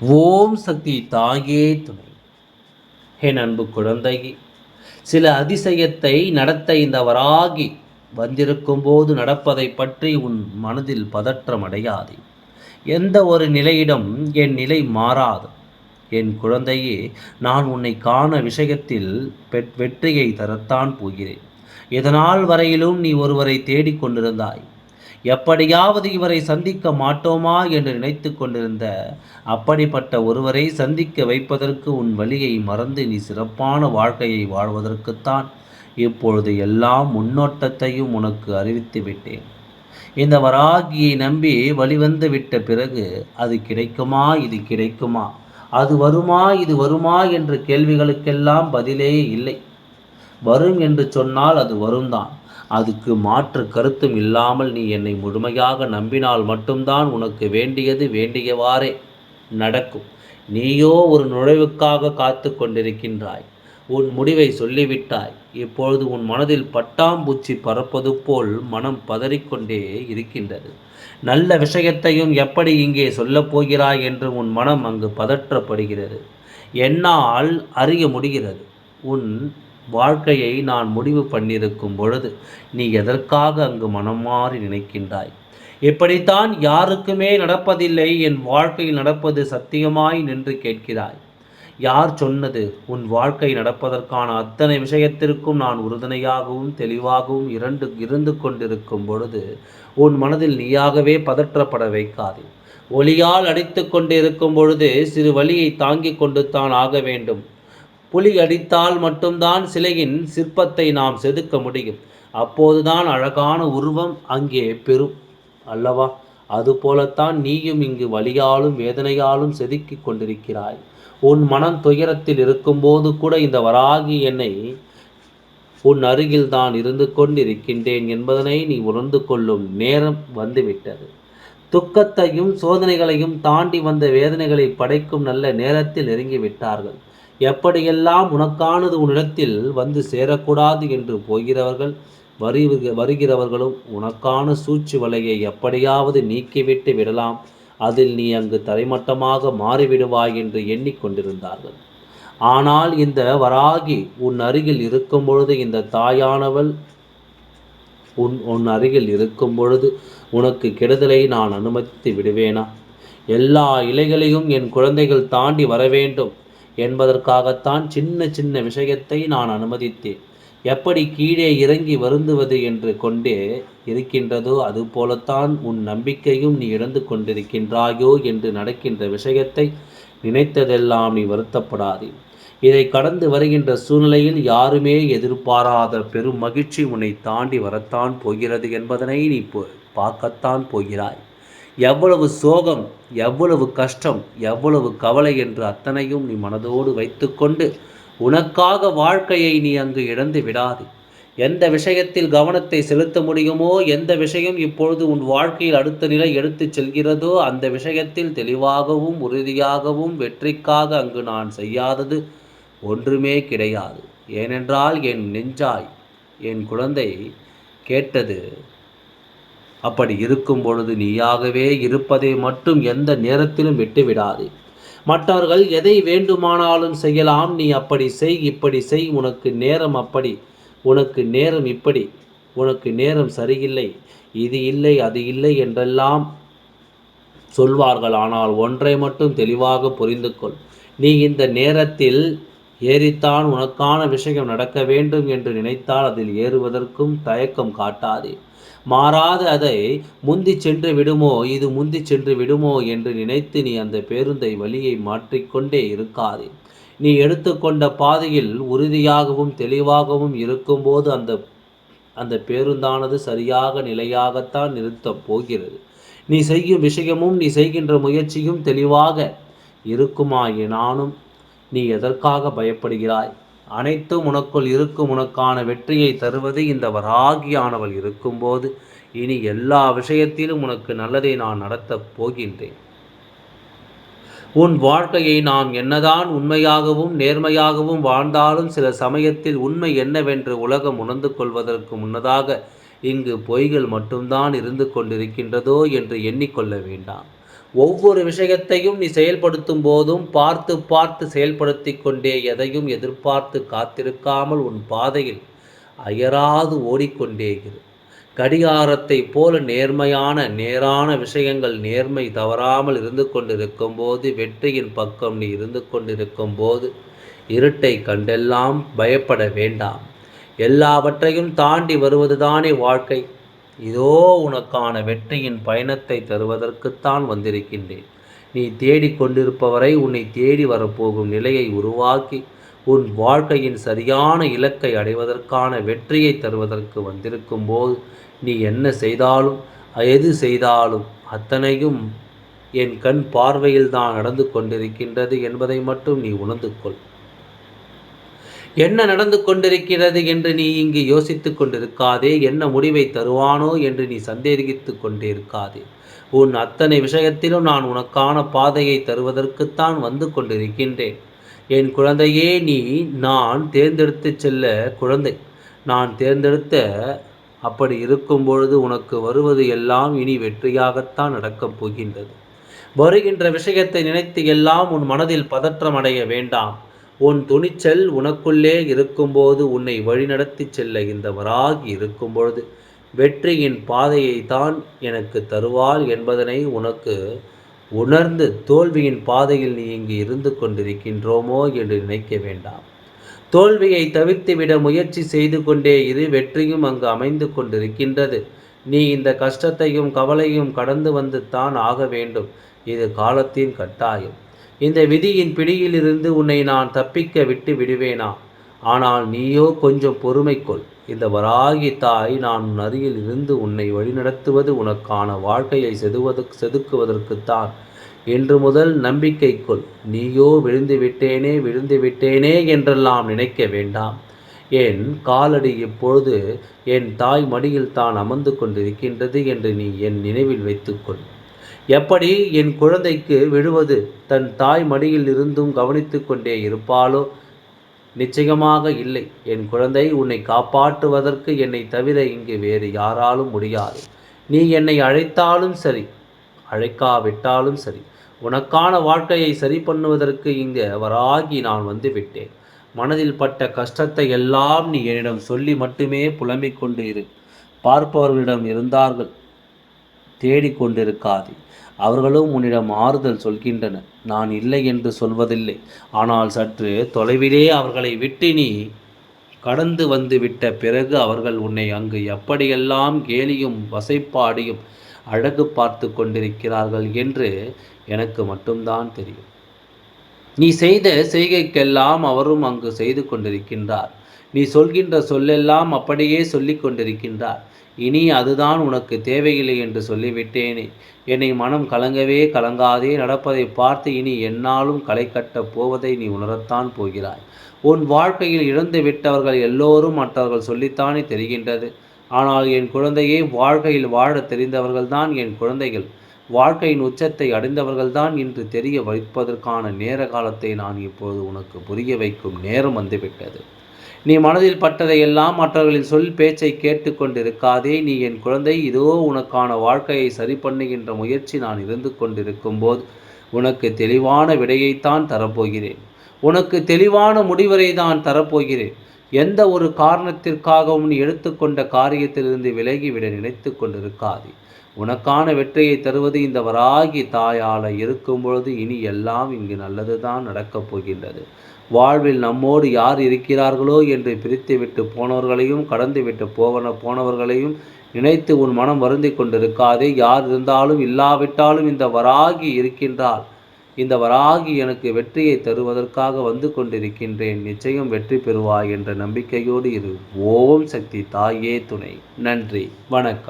ஓம் சக்தி தாயே துணை. என் அன்பு குழந்தையே சில அதிசயத்தை நடத்த இந்த வராகி வந்திருக்கும் போது நடப்பதை பற்றி உன் மனதில் பதற்றம் அடையாதே. எந்த ஒரு நிலையிடம் என் நிலை மாறாது. என் குழந்தையே நான் உன்னை காண விஷயத்தில் பெட் வெற்றியை தரத்தான் போகிறேன். இதனால் வரையிலும் நீ ஒருவரை தேடிக் கொண்டிருந்தாய். எப்படியாவது இவரை சந்திக்க மாட்டோமா என்று நினைத்து கொண்டிருந்த அப்படிப்பட்ட ஒருவரை சந்திக்க வைப்பதற்கு உன் வழியை மறந்து நீ சிறப்பான வாழ்க்கையை வாழ்வதற்குத்தான் இப்பொழுது எல்லாம் முன்னோட்டத்தையும் உனக்கு அறிவித்து விட்டேன். இந்த வராகியை நம்பி வழிவந்து விட்ட பிறகு அது கிடைக்குமா இது கிடைக்குமா அது வருமா இது வருமா என்ற கேள்விகளுக்கெல்லாம் பதிலே இல்லை. வரும் என்று சொன்னால் அது வரும்தான். அதுக்கு மாற்று கருத்தும் இல்லாமல் நீ என்னை முழுமையாக நம்பினால் மட்டும்தான் உனக்கு வேண்டியது வேண்டியவாறே நடக்கும். நீயோ ஒரு நுழைவுக்காக காத்து கொண்டிருக்கின்றாய். உன் முடிவை சொல்லிவிட்டாய். இப்பொழுது உன் மனதில் பட்டாம்பூச்சி பறப்பது போல் மனம் பதறிக்கொண்டே இருக்கின்றது. நல்ல விஷயத்தையும் எப்படி இங்கே சொல்லப் போகிறாய் என்று உன் மனம் அங்கு பதற்றப்படுகிறது. என்னால் அறிய முடிகிறது. உன் வாழ்க்கையை நான் முடிவு பண்ணியிருக்கும் பொழுது நீ எதற்காக அங்கு மனம் மாறி நினைக்கின்றாய்? இப்படித்தான் யாருக்குமே நடப்பதில்லை என் வாழ்க்கையில் நடப்பது சத்தியமாய் நின்று கேட்கிறாய். யார் சொன்னது? உன் வாழ்க்கை நடப்பதற்கான அத்தனை விஷயத்திற்கும் நான் உறுதுணையாகவும் தெளிவாகவும் இரண்டு இருந்து கொண்டிருக்கும் பொழுது உன் மனதில் நீயாகவே பதற்றப்பட வைக்காதே. ஒளியால் அடித்து கொண்டிருக்கும் பொழுது சிறு வழியை தாங்கிக் கொண்டு தான் ஆக வேண்டும். புலி அடித்தால் மட்டும்தான் சிலையின் சிற்பத்தை நாம் செதுக்க முடியும். அப்போதுதான் அழகான உருவம் அங்கே பெறும். அல்லவா? அதுபோலத்தான் நீயும் இங்கு வலியாலும் வேதனையாலும் செதுக்கிக் கொண்டிருக்கிறாய். உன் மனம் துயரத்தில் இருக்கும்போது கூட இந்த வராகி என்னை உன் அருகில் தான் இருந்து கொண்டிருக்கின்றேன் என்பதனை நீ உணர்ந்து கொள்ளும் நேரம் வந்துவிட்டது. துக்கத்தையும் சோதனைகளையும் தாண்டி வந்த வேதனைகளை படைக்கும் நல்ல நேரத்தில் நெருங்கி விட்டார்கள் எப்படியெல்லாம் உனக்கானது உன்னிடத்தில் வந்து சேரக்கூடாது என்று போகிறவர்கள் வரி வருகிறவர்களும் உனக்கான சூழ்ச்சி வலையை எப்படியாவது நீக்கிவிட்டு விடலாம். அதில் நீ அங்கு தரைமட்டமாக மாறிவிடுவாய் என்று எண்ணிக்கொண்டிருந்தார்கள். ஆனால் இந்த வராகி உன் அருகில் இருக்கும் பொழுது இந்த தாயானவள் உன் உன் அருகில் இருக்கும் பொழுது உனக்கு கெடுதலை நான் அனுமதித்து விடுவேனா? எல்லா இலைகளையும் என் குழந்தைகள் தாண்டி வர வேண்டும் என்பதற்காகத்தான் சின்ன சின்ன விஷயத்தை நான் அனுமதித்தேன். எப்படி கீழே இறங்கி வருந்துவது என்று கொண்டே இருக்கின்றதோ அதுபோலத்தான் உன் நம்பிக்கையும் நீ இழந்து கொண்டிருக்கின்றாயோ என்று நடக்கின்ற விஷயத்தை நினைத்ததெல்லாம் நீ வருத்தப்படாதே. இதை கடந்து வருகின்ற சூழ்நிலையில் யாருமே எதிர்பாராத பெரும் மகிழ்ச்சி உன்னை தாண்டி வரத்தான் போகிறது என்பதனை நீ பார்க்கத்தான் போகிறாய். எவ்வளவு சோகம் எவ்வளவு கஷ்டம் எவ்வளவு கவலை என்று அத்தனையும் நீ மனதோடு வைத்துக்கொண்டு உனக்காக வாழ்க்கையை நீ அங்கு இழந்து விடாது. எந்த விஷயத்தில் கவனத்தை செலுத்த முடியுமோ எந்த விஷயம் இப்பொழுது உன் வாழ்க்கையில் அடுத்த நிலை எடுத்துச் செல்கிறதோ அந்த விஷயத்தில் தெளிவாகவும் உறுதியாகவும் வெற்றிக்காக அங்கு நான் செய்யாதது ஒன்றுமே கிடையாது. ஏனென்றால் என் நெஞ்சாய் என் குழந்தை கேட்டது அப்படி இருக்கும் பொழுது நீயாகவே இருப்பதை மட்டும் எந்த நேரத்திலும் விட்டுவிடாது. மற்றவர்கள் எதை வேண்டுமானாலும் செய்யலாம். நீ அப்படி செய் இப்படி செய். உனக்கு நேரம் அப்படி. உனக்கு நேரம் இப்படி. உனக்கு நேரம் சரியில்லை. இது இல்லை அது இல்லை என்றெல்லாம் சொல்வார்கள். ஆனால் ஒன்றை மட்டும் தெளிவாக புரிந்து கொள் நீ இந்த நேரத்தில் ஏறித்தான் உனக்கான விஷயம் நடக்க வேண்டும் என்று நினைத்தால் அதில் ஏறுவதற்கும் தயக்கம் காட்டாதே. மாறாது அதை முந்தி சென்று விடுமோ இது முந்தி சென்று விடுமோ என்று நினைத்து நீ அந்த பேருந்தை வழியை மாற்றிக்கொண்டே இருக்காதே. நீ எடுத்துக்கொண்ட பாதையில் உறுதியாகவும் தெளிவாகவும் இருக்கும்போது அந்த அந்த பேருந்தானது சரியாக நிலையாகத்தான் நிறுத்தப் போகிறது. நீ செய்யும் விஷயமும் நீ செய்கின்ற முயற்சியும் தெளிவாக இருக்குமாயினானும் நீ எதற்காக பயப்படுகிறாய்? அனைத்தும் உனக்குள் இருக்கும் உனக்கான வெற்றியை தருவது இந்த வராகியானவள் இருக்கும்போது இனி எல்லா விஷயத்திலும் உனக்கு நல்லதை நான் நடத்தப் போகின்றேன். உன் வாழ்க்கையை நாம் என்னதான் உண்மையாகவும் நேர்மையாகவும் வாழ்ந்தாலும் சில சமயத்தில் உண்மை என்னவென்று உலகம் உணர்ந்து கொள்வதற்கு முன்னதாக இங்கு பொய்கள் மட்டும்தான் இருந்து கொண்டிருக்கின்றதோ என்று எண்ணிக்கொள்ள வேண்டாம். ஒவ்வொரு விஷயத்தையும் நீ செயல்படுத்தும் போதும் பார்த்து பார்த்து செயல்படுத்தி கொண்டே எதையும் எதிர்பார்த்து காத்திருக்காமல் உன் பாதையில் அயராது ஓடிக்கொண்டே இரு. கடிகாரத்தை போல நேர்மையான நேரான விஷயங்கள் நேர்மை தவறாமல் இருந்து கொண்டிருக்கும் போது வெற்றியின் பக்கம் நீ இருந்து கொண்டிருக்கும் போது இருட்டை கண்டெல்லாம் பயப்பட வேண்டாம். எல்லாவற்றையும் தாண்டி வருவதுதானே வாழ்க்கை. இதோ உனக்கான வெற்றியின் பயணத்தை தருவதற்குத்தான் வந்திருக்கின்றேன். நீ தேடிக்கொண்டிருப்பவரை உன்னை தேடி வரப்போகும் நிலையை உருவாக்கி உன் வாழ்க்கையின் சரியான இலக்கை அடைவதற்கான வெற்றியை தருவதற்கு வந்திருக்கும் போது நீ என்ன செய்தாலும் எது செய்தாலும் அத்தனையும் என் கண் பார்வையில் தான் நடந்து கொண்டிருக்கின்றது என்பதை மட்டும் நீ உணர்ந்து கொள். என்ன நடந்து கொண்டிருக்கிறது என்று நீ இங்கு யோசித்து கொண்டிருக்காதே என்ன முடிவை தருவானோ என்று நீ சந்தேகித்து கொண்டிருக்காதே. உன் அத்தனை விஷயத்திலும் நான் உனக்கான பாதையை தருவதற்குத்தான் வந்து கொண்டிருக்கின்றேன். என் குழந்தையே நீ நான் தேர்ந்தெடுத்து செல்ல குழந்தை. நான் தேர்ந்தெடுத்த அப்படி இருக்கும் பொழுது உனக்கு வருவது எல்லாம் இனி வெற்றியாகத்தான் நடக்கப் போகின்றது. வருகின்ற விஷயத்தை நினைத்து எல்லாம் உன் மனதில் பதற்றம் அடைய வேண்டாம். உன் துணிச்சல் உனக்குள்ளே இருக்கும்போது உன்னை வழிநடத்தி செல்ல இந்த வராகி இருக்கும் வெற்றியின் பாதையை தான் எனக்கு தருவாள் என்பதனை உனக்கு உணர்ந்து தோல்வியின் பாதையில் நீ இங்கு இருந்து கொண்டிருக்கின்றோமோ என்று நினைக்க வேண்டாம். தோல்வியை தவிர்த்துவிட முயற்சி செய்து கொண்டே இரு வெற்றியும் அங்கு அமைந்து கொண்டிருக்கின்றது. நீ இந்த கஷ்டத்தையும் கவலையும் கடந்து வந்து தான் ஆக வேண்டும். இது காலத்தின் கட்டாயம். இந்த விதியின் பிடியிலிருந்து உன்னை நான் தப்பிக்க விட்டு விடுவேனா? ஆனால் நீயோ கொஞ்சம் பொறுமை கொள். இந்த வராகி தாய் நான் உன் அருகில் இருந்து உன்னை வழிநடத்துவது உனக்கான வாழ்க்கையை செதுவது செதுக்குவதற்குத்தான். இன்று முதல் நம்பிக்கை கொள். நீயோ விழுந்து விட்டேனே விழுந்து விட்டேனே என்றெல்லாம் நினைக்க வேண்டாம். என் காலடி இப்பொழுது என் தாய் மடியில் தான் அமர்ந்து கொண்டிருக்கின்றது என்று நீ என் நினைவில் வைத்துக்கொள். எப்படி என் குழந்தைக்கு விழுவது தன் தாய் மடியில் இருந்தும் கவனித்து கொண்டே இருப்பாளோ? நிச்சயமாக இல்லை. என் குழந்தை உன்னை காப்பாற்றுவதற்கு என்னை தவிர இங்கு வேறு யாராலும் முடியாது. நீ என்னை அழைத்தாலும் சரி அழைக்காவிட்டாலும் சரி உனக்கான வாழ்க்கையை சரி பண்ணுவதற்கு இங்கு வராகி நான் வந்து விட்டேன். மனதில் பட்ட கஷ்டத்தை எல்லாம் நீ என்னிடம் சொல்லி மட்டுமே புலம்பிக் கொண்டு இரு. பார்ப்பவர்களிடம் இருந்தார்கள். தேடிக்கொண்டிருக்காது. அவர்களும் உன்னிடம் ஆறுதல் சொல்கின்றனர். நான் இல்லை என்று சொல்வதில்லை. ஆனால் சற்று தொலைவிலே அவர்களை விட்டு நீ கடந்து வந்து விட்ட பிறகு அவர்கள் உன்னை அங்கு எப்படியெல்லாம் கேலியும் வசைப்பாடியும் அழகு பார்த்து கொண்டிருக்கிறார்கள் என்று எனக்கு மட்டும்தான் தெரியும். நீ செய்த செய்கைக்கெல்லாம் அவரும் அங்கு செய்து கொண்டிருக்கின்றார். நீ சொல்கின்ற சொல்லெல்லாம் அப்படியே சொல்லிக் கொண்டிருக்கின்றார். இனி அதுதான் உனக்கு தேவையில்லை என்று சொல்லிவிட்டேனே. என்னை மனம் கலங்கவே கலங்காதே. நடப்பதை பார்த்து இனி என்னாலும் களை கட்டப் போவதை நீ உணரத்தான் போகிறாய். உன் வாழ்க்கையில் இழந்து விட்டவர்கள் எல்லோரும் மற்றவர்கள் சொல்லித்தானே தெரிகின்றது. ஆனால் என் குழந்தையே வாழ்க்கையில் வாழ தெரிந்தவர்கள்தான் என் குழந்தைகள். வாழ்க்கையின் உச்சத்தை அடைந்தவர்கள்தான் இன்று தெரிய வைப்பதற்கான நேர காலத்தை நான் இப்போது உனக்கு புரிய வைக்கும் நேரம் வந்துவிட்டது. நீ மனதில் பட்டதையெல்லாம் மற்றவர்களின் சொல் பேச்சை கேட்டுக்கொண்டிருக்காதே நீ என் குழந்தை. இதோ உனக்கான வாழ்க்கையை சரி பண்ணுகின்ற முயற்சி நான் இருந்து கொண்டிருக்கும் போது உனக்கு தெளிவான விடையைத்தான் தரப்போகிறேன். உனக்கு தெளிவான முடிவரை தான் தரப்போகிறேன். எந்த ஒரு காரணத்திற்காகவும் நீ எடுத்துக்கொண்ட காரியத்திலிருந்து விலகிவிட நினைத்து கொண்டிருக்காதே. உனக்கான வெற்றியை தருவது இந்த வராகி தாயால இருக்கும் பொழுது இனி எல்லாம் இங்கு நல்லதுதான் நடக்கப் போகின்றது. வாழ்வில் நம்மோடு யார் இருக்கிறார்களோ என்று பிரித்துவிட்டு போனவர்களையும் கடந்துவிட்டு போவன போனவர்களையும் நினைத்து உன் மனம் வருந்தி கொண்டிருக்காதே. யார் இருந்தாலும் இல்லாவிட்டாலும் இந்த வராகி இருக்கின்றால் இந்த வராகி எனக்கு வெற்றியை தருவதற்காக வந்து கொண்டிருக்கின்றேன். நிச்சயம் வெற்றி பெறுவாய் என்ற நம்பிக்கையோடு இரு. ஓம் சக்தி தாயே துணை. நன்றி. வணக்கம்.